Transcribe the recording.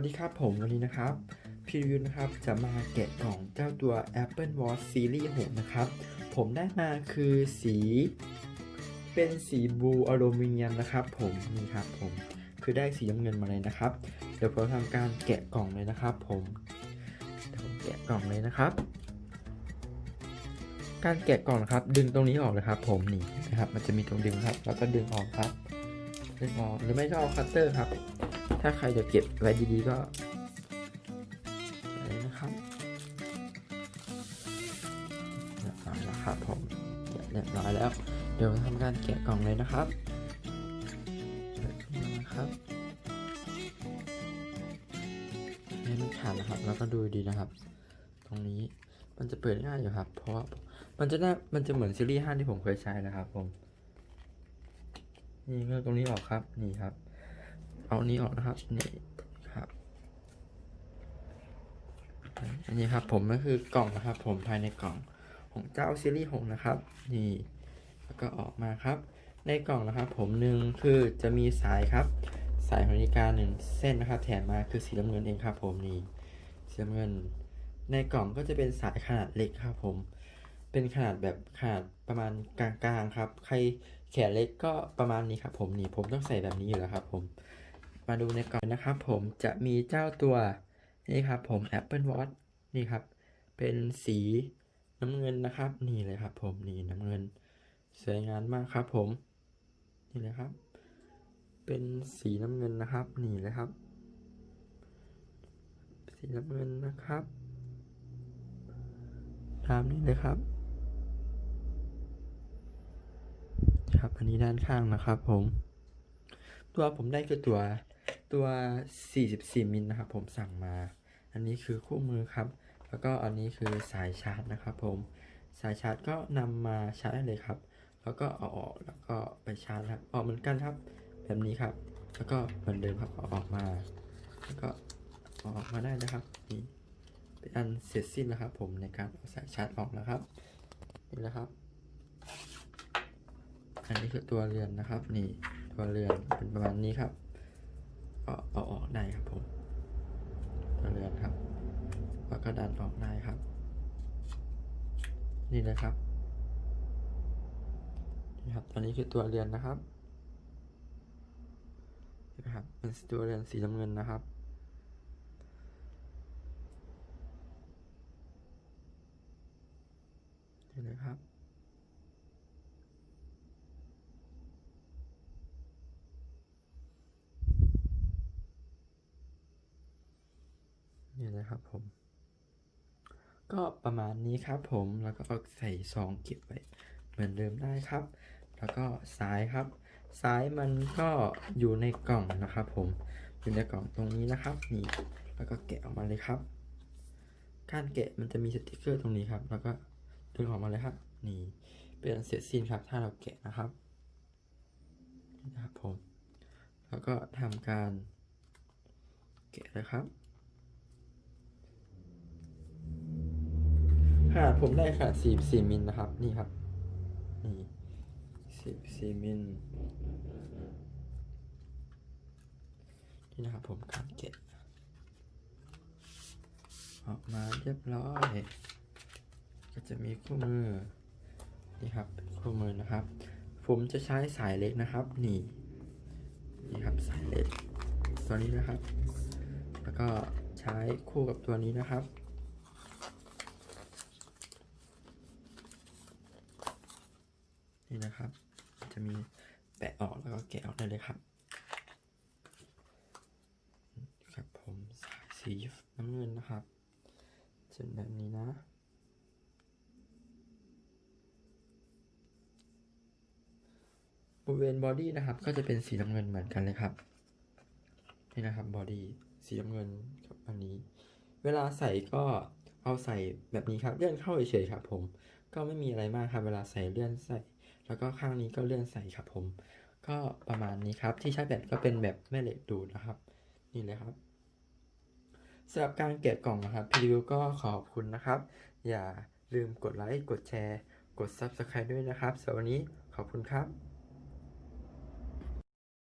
วัสดีครับผมวันนี้นะครับพีรีวิวนะครับจะมาแกะกล่องเจ้าตัว Apple Watch Series 6 นะครับ ผมได้มาคือสี เป็นสีบลูอลูมิเนียมนะครับ ผมนี่ครับผมคือได้สีน้ำเงินมาเลยนะครับ เดี๋ยวผมทำการแกะกล่องเลยนะครับ ผมเดี๋ยวผมแกะกล่องเลยนะครับ การแกะกล่องครับ ดึงตรงนี้ออกเลยครับ ผมนี่นะครับ มันจะมีตรงดึงครับ แล้วก็ดึงออกครับดึงออกหรือไม่ก็เอาคัตเตอร์ครับ ถ้าใครจะเก็บไว้ดีๆก็ไนะครับเรียบร้อยแล้วครับผมเรียบร้อยแล้ว เดี๋ยวทำการแกะกล่องเลยนะครับนะครับให้มันขาดนะครับ แล้วก็ดูดีนะครับ ตรงนี้มันจะเปิดง่ายอยู่ครับ เพราะว่ามันจะน่ามันจะเหมือนซีรีส์5ที่ผมเคยใช้นะครับผม นี่เลือกตรงนี้ออกครับ นี่ครับ เอานี้ออกนะครับนี่ครับ อันนี้ครับผมก็คือกล่องนะครับ ผมภายในกล่องของเจ้าซีรีส์6นะครับนี่แล้วก็ออกมาครับ ในกล่องนะครับ ผมหนึ่งคือจะมีสายครับ สายของนาฬิกาหนึ่งเส้นนะครับ แถมมาคือสีน้ำเงินเองครับ ผมนี่สีน้ำเงิน ในกล่องก็จะเป็นสายขนาดเล็กครับ ผม เป็นขนาดแบบขนาดประมาณกลางๆครับ ใครแขนเล็กก็ประมาณนี้ครับ ผมนี่ผมต้องใส่แบบนี้อยู่แล้วครับ ผม มาดูในกล่องนะครับ ผมจะมีเจ้าตัวนี่ครับ ผม Apple Watch นี่ครับ เป็นสีน้ำเงินนะครับ นี่เลยครับ ผมนี่น้ำเงิน สวยงามมากครับ ผม นี่เลยครับ เป็นสีน้ำเงินนะครับ นี่เลยครับ สีน้ำเงินนะครับตามนี้เลยครับครับอันนี้ด้านข้างนะครับ ผม ตัวผมได้คือตัว ตัว 44 มิลนะครับผมสั่งมา อันนี้คือคู่มือครับ แล้วก็อันนี้คือสายชาร์จนะครับผม สายชาร์จก็นำมาชาร์จได้เลยครับ แล้วก็เอาออกแล้วก็ไปชาร์จครับ ออกเหมือนกันครับ แบบนี้ครับ แล้วก็เหมือนเดิมครับเอาออกมา แล้วก็อออกมาได้นะครับนี่เป็นอันเสร็จสิ้นแล้วครับ ผมในการเอาสายชาร์จออกนะครับนี่แหละครับ อันนี้คือตัวเรือนนะครับ นี่ตัวเรือนเป็นประมาณนี้ครับ ก็เอาออกได้ครับผมตัวเรือนครับ แล้วก็ดันออกได้ครับ นี่เลยครับนี่ครับตอนนี้คือตัวเรือนนะครับนี่นะครับเป็นตัวเรือนสีน้ำเงินนะครับนี่เลยครับ นะครับผม ก็ประมาณนี้ครับผมแล้วก็ใส่ซองเก็บไว้เหมือนเดิมได้ครับ แล้วก็สายครับ สายมันก็อยู่ในกล่องนะครับ ผมอยู่ในกล่องตรงนี้นะครับนี่แล้วก็แกะออกมาเลยครับการแกะมันจะมีสติกเกอร์ตรงนี้ครับ แล้วก็ดึงออกมาเลยครับ นี่เป็นเสร็จสิ้นครับ ถ้าเราแกะนะครับนี่นะครับผม แล้วก็ทำการแกะนะครับ ขนาดผมได้ขนาด44มิลนะครับ นี่ครับ นี่44มิลนี่นะครับผมการเก็บออกมาเรียบร้อย ก็จะมีคู่มือ นี่ครับคู่มือนะครับ ผมจะใช้สายเล็กนะครับ นี่ นี่ครับสายเล็ก ตัวนี้นะครับ แล้วก็ใช้คู่กับตัวนี้นะครับ นี่นะครับ จะมีแปะออกแล้วก็แกะออกได้เลยครับ ครับผมสายสีน้ำเงินนะครับจะเป็นแบบนี้นะบริเวณบอดี้นะครับ ก็จะเป็นสีน้ำเงินเหมือนกันเลยครับนี่นะครับบอดี้สีน้ำเงินกับอันนี้ เวลาใส่ก็เอาใส่แบบนี้ครับเลื่อนเข้าเฉยๆครับ ผมก็ไม่มีอะไรมากครับ เวลาใส่เลื่อนใส่ แล้วก็ข้างนี้ก็เลื่อนใส่ครับผม ก็ประมาณนี้ครับที่ชาแบบก็เป็นแบบแม่เหล็กดูดนะครับ นี่เลยครับสำหรับการแกะกล่องนะครับพีวิวก็ขอบคุณนะครับ อย่าลืมกดไลค์กดแชร์ กด Subscribe ด้วยนะครับสำหรับวันนี้ขอบคุณครับ